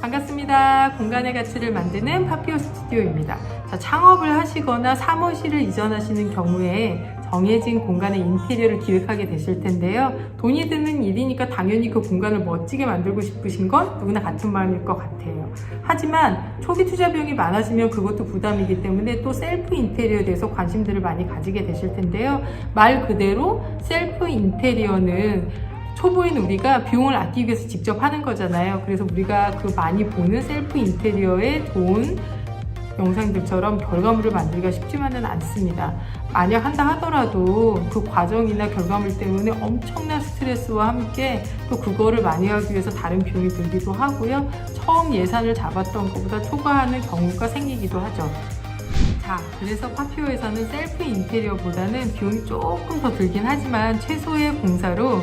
반갑습니다. 공간의 가치를 만드는 파피오 스튜디오입니다. 자, 창업을 하시거나 사무실을 이전하시는 경우에 정해진 공간의 인테리어를 기획하게 되실 텐데요. 돈이 드는 일이니까 당연히 그 공간을 멋지게 만들고 싶으신 건 누구나 같은 마음일 것 같아요. 하지만 초기 투자 비용이 많아지면 그것도 부담이기 때문에 또 셀프 인테리어에 대해서 관심들을 많이 가지게 되실 텐데요. 말 그대로 셀프 인테리어는 초보인 우리가 비용을 아끼기 위해서 직접 하는 거잖아요. 그래서 우리가 그 많이 보는 셀프 인테리어에 좋은 영상들처럼 결과물을 만들기가 쉽지만은 않습니다. 만약 한다 하더라도 그 과정이나 결과물 때문에 엄청난 스트레스와 함께 또 그거를 많이 하기 위해서 다른 비용이 들기도 하고요. 처음 예산을 잡았던 것보다 초과하는 경우가 생기기도 하죠. 자, 그래서 파피오에서는 셀프 인테리어보다는 비용이 조금 더 들긴 하지만 최소의 공사로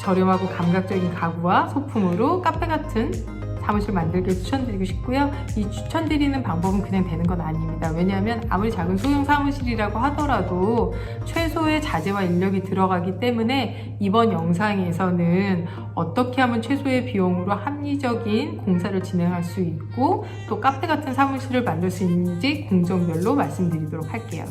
저렴하고 감각적인 가구와 소품으로 카페 같은 사무실 만들기를 추천드리고 싶고요. 이 추천드리는 방법은 그냥 되는 건 아닙니다. 왜냐하면 아무리 작은 소형 사무실이라고 하더라도 최소의 자재와 인력이 들어가기 때문에 이번 영상에서는 어떻게 하면 최소의 비용으로 합리적인 공사를 진행할 수 있고 또 카페 같은 사무실을 만들 수 있는지 공정별로 말씀드리도록 할게요.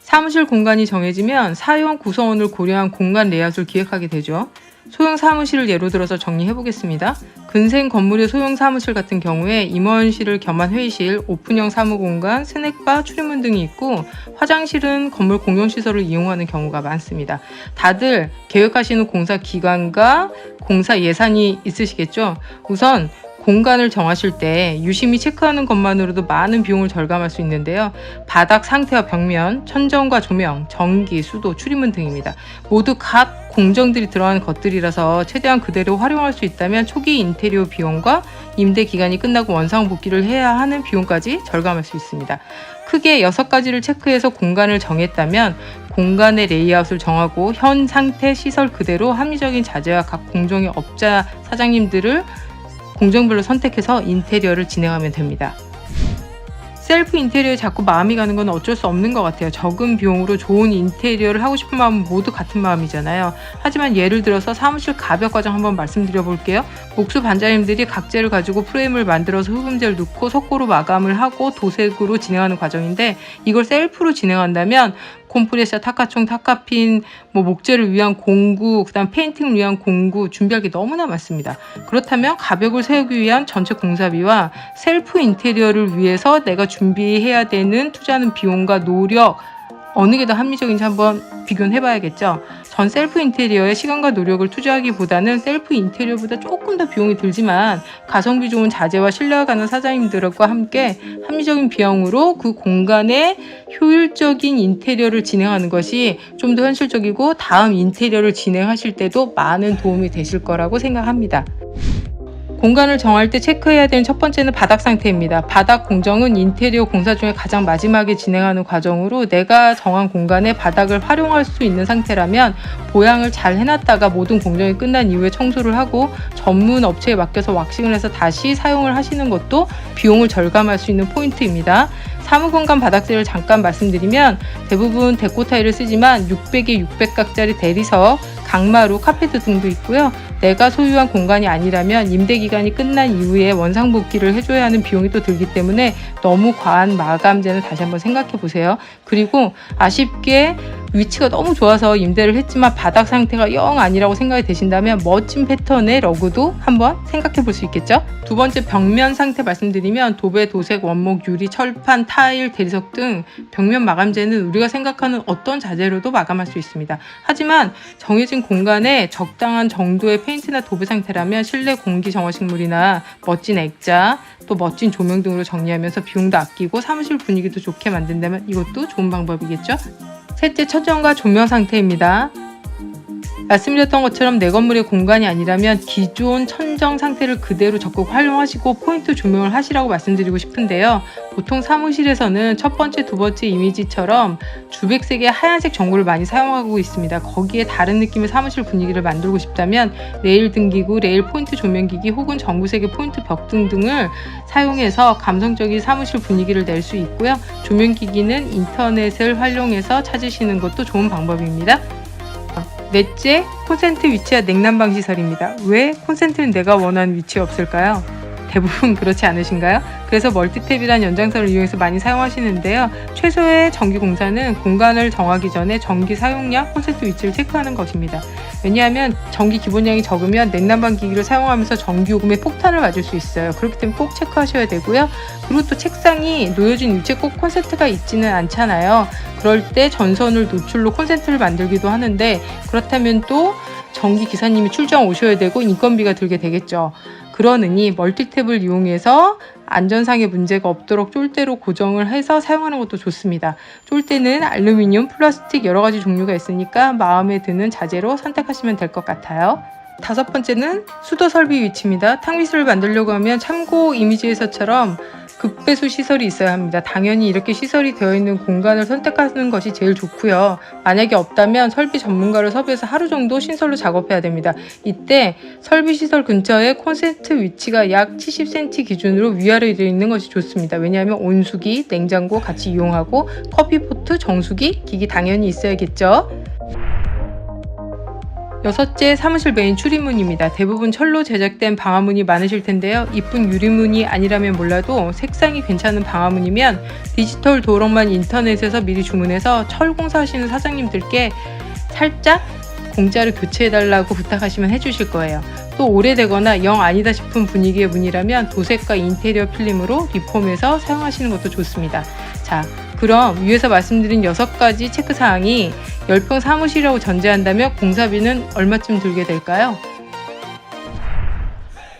사무실 공간이 정해지면 사용 구성원을 고려한 공간 레이아웃을 기획하게 되죠. 소형 사무실을 예로 들어서 정리해 보겠습니다. 근생 건물의 소형 사무실 같은 경우에 임원실을 겸한 회의실, 오픈형 사무공간, 스낵바, 출입문 등이 있고 화장실은 건물 공용시설을 이용하는 경우가 많습니다. 다들 계획하시는 공사 기간과 공사 예산이 있으시겠죠? 우선 공간을 정하실 때 유심히 체크하는 것만으로도 많은 비용을 절감할 수 있는데요. 바닥 상태와 벽면, 천정과 조명, 전기, 수도, 출입문 등입니다. 모두 각 공정들이 들어가는 것들이라서 최대한 그대로 활용할 수 있다면 초기 인테리어 비용과 임대 기간이 끝나고 원상 복귀를 해야 하는 비용까지 절감할 수 있습니다. 크게 6가지를 체크해서 공간을 정했다면 공간의 레이아웃을 정하고 현 상태 시설 그대로 합리적인 자재와 각 공정의 업자 사장님들을 공정별로 선택해서 인테리어를 진행하면 됩니다. 셀프 인테리어에 자꾸 마음이 가는 건 어쩔 수 없는 것 같아요. 적은 비용으로 좋은 인테리어를 하고 싶은 마음은 모두 같은 마음이잖아요. 하지만 예를 들어서 사무실 가벽 과정 한번 말씀드려 볼게요. 목수 반장님들이 각재를 가지고 프레임을 만들어서 흡음재를 넣고 석고로 마감을 하고 도색으로 진행하는 과정인데 이걸 셀프로 진행한다면 콤프레셔, 타카총, 타카핀, 뭐 목재를 위한 공구, 그다음 페인팅을 위한 공구 준비할 게 너무나 많습니다. 그렇다면 가벽을 세우기 위한 전체 공사비와 셀프 인테리어를 위해서 내가 준비해야 되는 투자하는 비용과 노력 어느 게 더 합리적인지 한번 비교는 해봐야겠죠. 전 셀프 인테리어에 시간과 노력을 투자하기보다는 셀프 인테리어보다 조금 더 비용이 들지만 가성비 좋은 자재와 신뢰가는 사장님들과 함께 합리적인 비용으로 그 공간에 효율적인 인테리어를 진행하는 것이 좀 더 현실적이고 다음 인테리어를 진행하실 때도 많은 도움이 되실 거라고 생각합니다. 공간을 정할 때 체크해야 되는 첫 번째는 바닥 상태입니다. 바닥 공정은 인테리어 공사 중에 가장 마지막에 진행하는 과정으로 내가 정한 공간에 바닥을 활용할 수 있는 상태라면 보양을 잘 해놨다가 모든 공정이 끝난 이후에 청소를 하고 전문 업체에 맡겨서 왁싱을 해서 다시 사용을 하시는 것도 비용을 절감할 수 있는 포인트입니다. 사무공간 바닥재를 잠깐 말씀드리면 대부분 데코 타일을 쓰지만 600에 600각짜리 대리석, 강마루, 카페트 등도 있고요. 내가 소유한 공간이 아니라면 임대 기간이 끝난 이후에 원상 복귀를 해줘야 하는 비용이 또 들기 때문에 너무 과한 마감재는 다시 한번 생각해 보세요. 그리고 아쉽게 위치가 너무 좋아서 임대를 했지만 바닥 상태가 영 아니라고 생각이 되신다면 멋진 패턴의 러그도 한번 생각해 볼 수 있겠죠? 두 번째 벽면 상태 말씀드리면 도배, 도색, 원목, 유리, 철판, 타일, 대리석 등 벽면 마감재는 우리가 생각하는 어떤 자재로도 마감할 수 있습니다. 하지만 정해진 공간에 적당한 정도의 페인트나 도배 상태라면 실내 공기 정화식물이나 멋진 액자, 또 멋진 조명 등으로 정리하면서 비용도 아끼고 사무실 분위기도 좋게 만든다면 이것도 좋은 방법이겠죠? 셋째, 천정과 조명 상태입니다. 말씀드렸던 것처럼 내 건물의 공간이 아니라면 기존 천정 상태를 그대로 적극 활용하시고 포인트 조명을 하시라고 말씀드리고 싶은데요. 보통 사무실에서는 첫 번째, 두 번째 이미지처럼 주백색의 하얀색 전구를 많이 사용하고 있습니다. 거기에 다른 느낌의 사무실 분위기를 만들고 싶다면 레일 등기구, 레일 포인트 조명기기 혹은 전구색의 포인트 벽 등 등을 사용해서 감성적인 사무실 분위기를 낼 수 있고요. 조명기기는 인터넷을 활용해서 찾으시는 것도 좋은 방법입니다. 넷째, 콘센트 위치와 냉난방 시설입니다. 왜 콘센트는 내가 원하는 위치에 없을까요? 대부분 그렇지 않으신가요? 그래서 멀티탭이란 연장선을 이용해서 많이 사용하시는데요. 최소의 전기 공사는 공간을 정하기 전에 전기 사용량, 콘센트 위치를 체크하는 것입니다. 왜냐하면 전기 기본량이 적으면 냉난방 기기를 사용하면서 전기 요금에 폭탄을 맞을 수 있어요. 그렇기 때문에 꼭 체크하셔야 되고요. 그리고 또 책상이 놓여진 위치에 꼭 콘센트가 있지는 않잖아요. 그럴 때 전선을 노출로 콘센트를 만들기도 하는데 그렇다면 또 전기 기사님이 출장 오셔야 되고 인건비가 들게 되겠죠. 그러느니 멀티탭을 이용해서 안전상의 문제가 없도록 쫄대로 고정을 해서 사용하는 것도 좋습니다. 쫄대는 알루미늄, 플라스틱 여러 가지 종류가 있으니까 마음에 드는 자재로 선택하시면 될 것 같아요. 다섯 번째는 수도 설비 위치입니다. 탕비스를 만들려고 하면 참고 이미지에서처럼 급배수 시설이 있어야 합니다. 당연히 이렇게 시설이 되어 있는 공간을 선택하는 것이 제일 좋고요. 만약에 없다면 설비 전문가를 섭외해서 하루 정도 신설로 작업해야 됩니다. 이때 설비 시설 근처에 콘센트 위치가 약 70cm 기준으로 위아래로 있는 것이 좋습니다. 왜냐하면 온수기, 냉장고 같이 이용하고 커피포트, 정수기, 기기 당연히 있어야겠죠. 여섯째 사무실 메인 출입문입니다. 대부분 철로 제작된 방화문이 많으실 텐데요. 이쁜 유리문이 아니라면 몰라도 색상이 괜찮은 방화문이면 디지털 도록만 인터넷에서 미리 주문해서 철 공사하시는 사장님들께 살짝 공짜로 교체해달라고 부탁하시면 해주실 거예요. 또 오래되거나 영 아니다 싶은 분위기의 문이라면 도색과 인테리어 필름으로 리폼해서 사용하시는 것도 좋습니다. 자, 그럼 위에서 말씀드린 6가지 체크사항이 10평 사무실이라고 전제한다면 공사비는 얼마쯤 들게 될까요?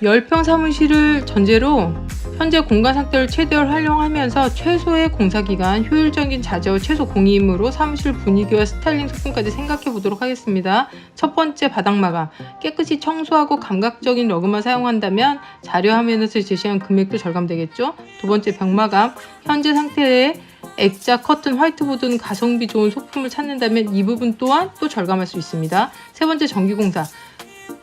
10평 사무실을 전제로 현재 공간 상태를 최대한 활용하면서 최소의 공사 기간, 효율적인 자재와 최소 공임으로 사무실 분위기와 스타일링 소품까지 생각해 보도록 하겠습니다. 첫 번째 바닥 마감. 깨끗이 청소하고 감각적인 러그만 사용한다면 자료 화면에서 제시한 금액도 절감되겠죠. 두 번째 벽 마감. 현재 상태의 액자, 커튼, 화이트보드 등 가성비 좋은 소품을 찾는다면 이 부분 또한 또 절감할 수 있습니다. 세 번째 전기공사.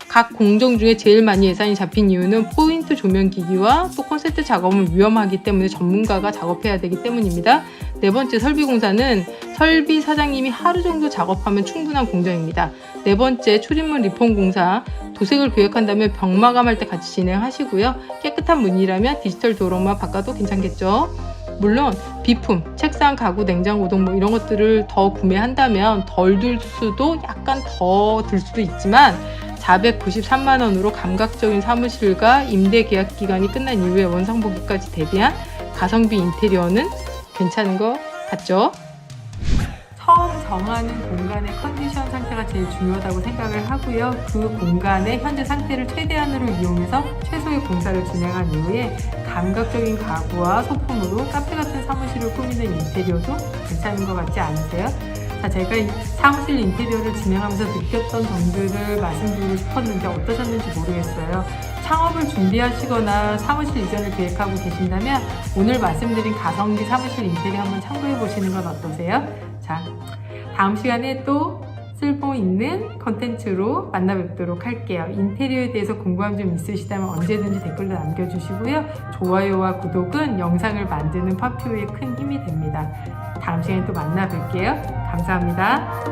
각 공정 중에 제일 많이 예산이 잡힌 이유는 포인트 조명 기기와 또 콘센트 작업은 위험하기 때문에 전문가가 작업해야 되기 때문입니다. 네 번째 설비 공사는 설비 사장님이 하루 정도 작업하면 충분한 공정입니다. 네 번째 출입문 리폼 공사 도색을 계획한다면 벽 마감할 때 같이 진행하시고요. 깨끗한 문이라면 디지털 도로만 바꿔도 괜찮겠죠. 물론 비품, 책상, 가구, 냉장고 등 뭐 이런 것들을 더 구매한다면 덜 들 수도 약간 더 들 수도 있지만 493만 원으로 감각적인 사무실과 임대 계약 기간이 끝난 이후에 원상복구까지 대비한 가성비 인테리어는 괜찮은 것 같죠? 처음 정하는 공간의 컨디션 상태가 제일 중요하다고 생각을 하고요. 그 공간의 현재 상태를 최대한으로 이용해서 최소의 공사를 진행한 이후에 감각적인 가구와 소품으로 카페 같은 사무실을 꾸미는 인테리어도 괜찮은 것 같지 않으세요? 자, 제가 이 사무실 인테리어를 진행하면서 느꼈던 점들을 말씀드리고 싶었는데 어떠셨는지 모르겠어요. 창업을 준비하시거나 사무실 이전을 계획하고 계신다면 오늘 말씀드린 가성비 사무실 인테리어 한번 참고해 보시는 건 어떠세요? 자, 다음 시간에 또 쓸모 있는 컨텐츠로 만나 뵙도록 할게요. 인테리어에 대해서 궁금한 점 있으시다면 언제든지 댓글로 남겨주시고요. 좋아요와 구독은 영상을 만드는 파피오의 큰 힘이 됩니다. 다음 시간에 또 만나 뵐게요. 감사합니다.